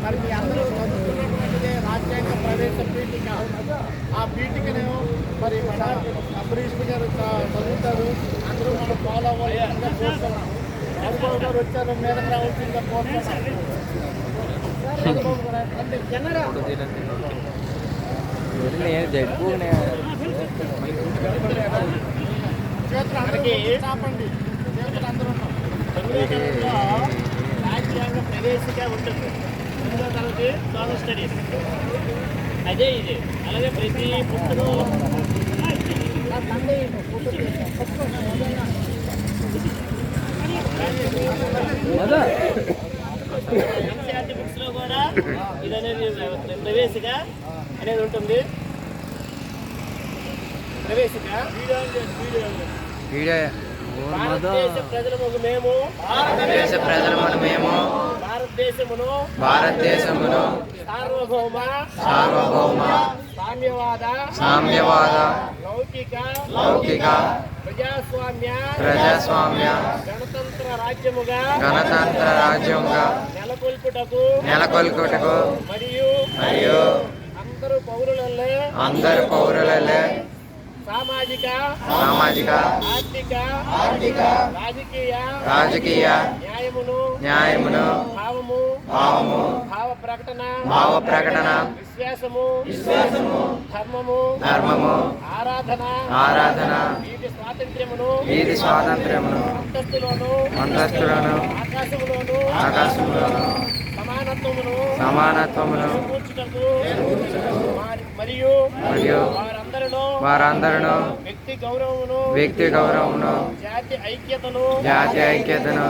మరి మీ అందరూ చదువుతున్నటువంటిదే రాజ్యాంగ ప్రవేశ పీఠిక ఆ పీఠికను మరి మన అంబరీష్ గారు చదువుతారు అందరూ మనం ఫాలో చూస్తున్నాం గారు వచ్చారు మీద రావాల్సిందిగా కోరుతున్నాం చేతులు అందరికీ చాపండి తెలుగుదేశంలో రాజ్యాంగ ప్రవేశిక ఉంటుంది. ఎనిమిదో తరగతి సోషల్ స్టడీస్. అదే ఇది. అలాగే ప్రతి పుస్తకం నా ఎన్సీఆర్టీ బుక్స్లో కూడా ఇది అనేది ప్రవేశిక అనేది ఉంటుంది. ప్రవేశిక. వీడియో భారతదేశ ప్రజలము మేము దేశ ప్రజలమును మేము భారతదేశమును భారతదేశమును సార్వభౌమ సార్వభౌమ సామ్యవాద సామ్యవాద లౌకిక లౌకిక ప్రజాస్వామ్య ప్రజాస్వామ్య గణతంత్ర రాజ్యముగా గణతంత్ర రాజ్యంగా నెలకొల్పుటకు నెలకొల్పుటకు మరియు మరియు అందరూ పౌరులలో అందరు పౌరులలో సామాజిక సామాజిక ఆర్థిక ఆర్థిక రాజకీయ రాజకీయ న్యాయమును న్యాయమును భావము భావము భావ ప్రకటన భావ ప్రకటన విశ్వాసము విశ్వాసము ధర్మము ధర్మము ఆరాధన ఆరాధన వీటి స్వాతంత్ర్యమును వీధి స్వాతంత్ర్యమును అంతస్తులోను అంతస్తులను ఆకాశములోను ఆకాశములను సమానత్వమును సమానత్వమును మరియు మరియు వారందరిలో వారందరూ వ్యక్తి గౌరవమును వ్యక్తి గౌరవమును జాతి ఐక్యతను జాతి ఐక్యతను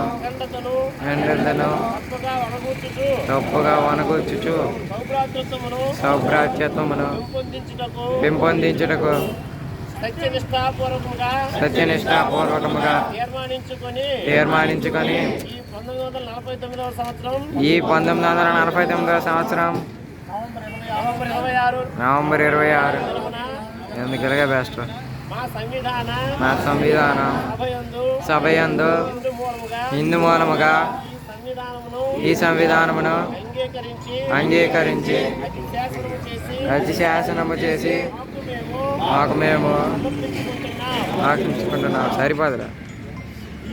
అఖండతను తప్పగా వనగూర్చుచు తప్పుగా వనగూర్చుచు సౌభ్రాతృత్వమును సౌభ్రాత్యత్వమును పెంపొందించుటకు పెంపొందించుటకు సత్యనిష్టాపూర్వకముగా తీర్మానించుకొని తీర్మానించుకొని ఈ పంతొమ్మిది వందల నలభై తొమ్మిదవ సంవత్సరం ఈ పంతొమ్మిది వందల నలభై తొమ్మిదవ సంవత్సరం నవంబర్ ఇరవై ఆరు. ఎందుకలగా బెస్ట్ మా సంవిధాన నా సంవిధానం సభయందు హిందూ మూలముగా ఈ సంవిధానమును అంగీకరించి రచి శాసనము చేసి మాకు మేము ఆశించుకుంటున్నాం సరిపోదురా?